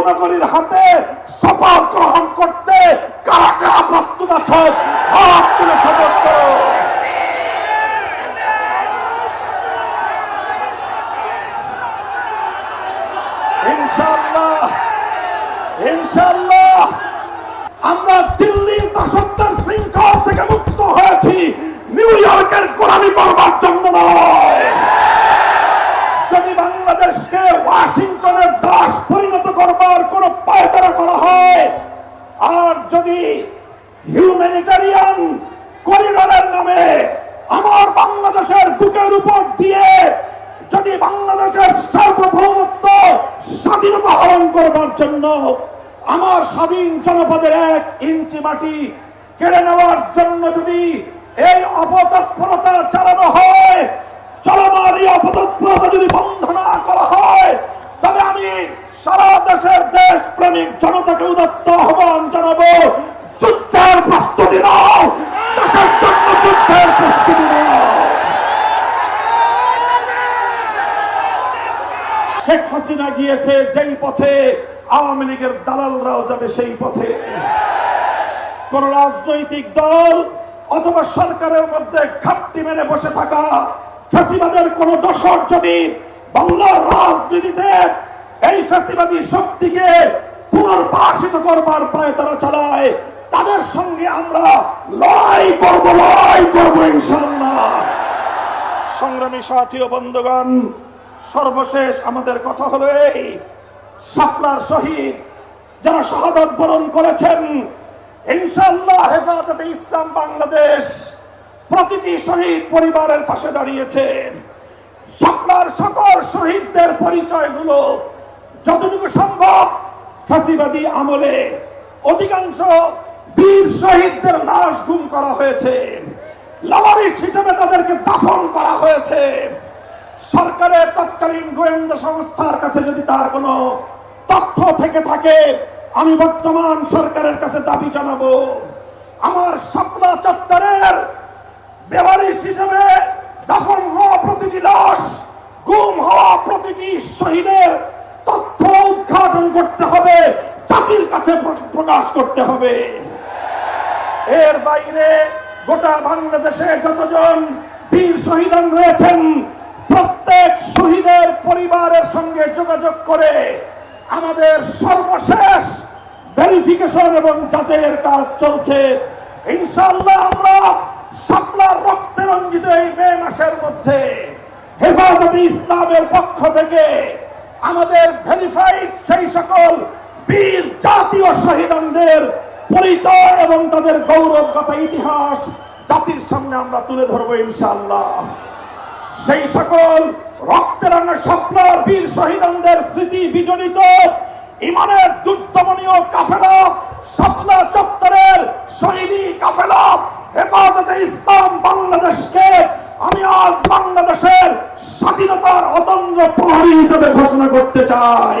দেবনগরের হাতে শপথ গ্রহণ করতে কারা কারা প্রস্তুত আছো? শপথ করো। ইনশাল্লাহ আমরা দিল্লির দাসত্বের শৃঙ্খল থেকে মুক্ত হয়েছি। নিউ ইয়র্কের গোলামি করবার জন্য নয়। যদি বাংলাদেশকে ওয়াশিংটনে যদি হিউম্যানিটারিয়ান করিডোরের নামে আমার বাংলাদেশের বুকের উপর দিয়ে যদি বাংলাদেশের সার্বভৌমত্ব স্বাধীনতা হরণ করবার জন্য আমার স্বাধীন জনপদের এক ইঞ্চি মাটি কেড়ে নেওয়ার জন্য যদি এই অপতৎপরতা চালানো হয়, চলমান এই অপতৎপরতা যদি বন্ধ না করা হয় তবে আমি সারা দেশের দেশ প্রেমিক জনতাকে উদত্ত আহ্বান জানাব। যুদ্ধের প্রস্তুতি নাও, দেশের জন্য যুদ্ধের প্রস্তুতি শেখ হাসিনা গিয়েছে যেই পথে, আওয়ামী লীগের দালালরাও যাবে সেই পথে। কোন রাজনৈতিক দল অথবা সরকারের মধ্যে ঘাপটি মেরে বসে থাকা ফ্যাসিবাদের কোন দশর যদি বাংলার রাজনীতিতে এই ফ্যাসিবাদী শক্তিকে পুনর্বাসিত করবার পায়ে তারা চালায়। তাদের সঙ্গে আমরা লড়াই করব লড়াই করব ইনশাল্লাহ সংগ্রামী সাথী ও বন্ধুগণ, সর্বশেষ আমাদের কথা হলো এই শাপলার শহীদ, যারা শাহাদত বরণ করেছেন। ইনশাআল্লাহ হেফাজতে ইসলাম বাংলাদেশ প্রতিটি শহীদ পরিবারের পাশে দাঁড়িয়েছে। শাপলার সকল শহীদদের পরিচয়গুলো যতটুকু সম্ভব ফাঁসিবাদী আমলে অধিকাংশ বীর শহীদদের লাশ গুম করা হয়েছে। লাওয়ারিস হিসেবে তাদেরকে দাফন করা হয়েছে। সরকারের তৎকালীন গোয়েন্দা সংস্থার কাছে যদি তার কোনো তথ্য থেকে থাকে, আমি বর্তমান সরকারের কাছে দাবি জানাব। আমার শাপলা চত্বরের বেওয়ারিশ হিসেবে দাফন হওয়া প্রতিটি লাশ, গুম হওয়া প্রতিটি শহীদের তথ্য উদ্ঘাটন করতে হবে জাতির কাছে প্রকাশ করতে হবে। এর বাইরে গোটা বাংলাদেশে যতজন বীর শহীদান রয়েছেন, প্রত্যেক শহীদের পরিবারের সঙ্গে যোগাযোগ করে আমাদের সর্বশেষ ভেরিফিকেশন এবং যাচাইয়ের কাজ চলছে। ইনশাআল্লাহ আমরা শাপলার রক্তে রঞ্জিত এই মে মাসের মধ্যে হেফাজতে ইসলামের পক্ষ থেকে আমাদের ভেরিফাইড সেই সকল বীর জাতীয় শহীদানদের পরিচয় এবং তাদের গৌরবগত ইতিহাস জাতির সামনে আমরা তুলে ধরবো ইনশাআল্লাহ। সেই সকল রক্তেরাঙা স্বপ্নার বীর শহীদানদের স্মৃতি বিজড়িত ইমানের দুর্দমনীয় কাফেলা, স্বপ্না চত্বরের শহীদি কাফেলা হেফাজতে ইসলাম বাংলাদেশকে আমি আজ বাংলাদেশের স্বাধীনতার অতন্দ্র প্রহরী হিসেবে ঘোষণা করতে চাই।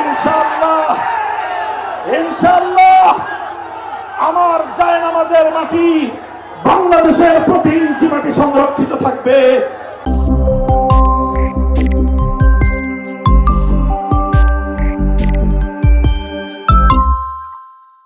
ইনশাআল্লাহ ইনশাল্লাহ আমার জায়নামাজের মাটি বাংলাদেশের প্রতি ইঞ্চি মাটি সংরক্ষিত থাকবে।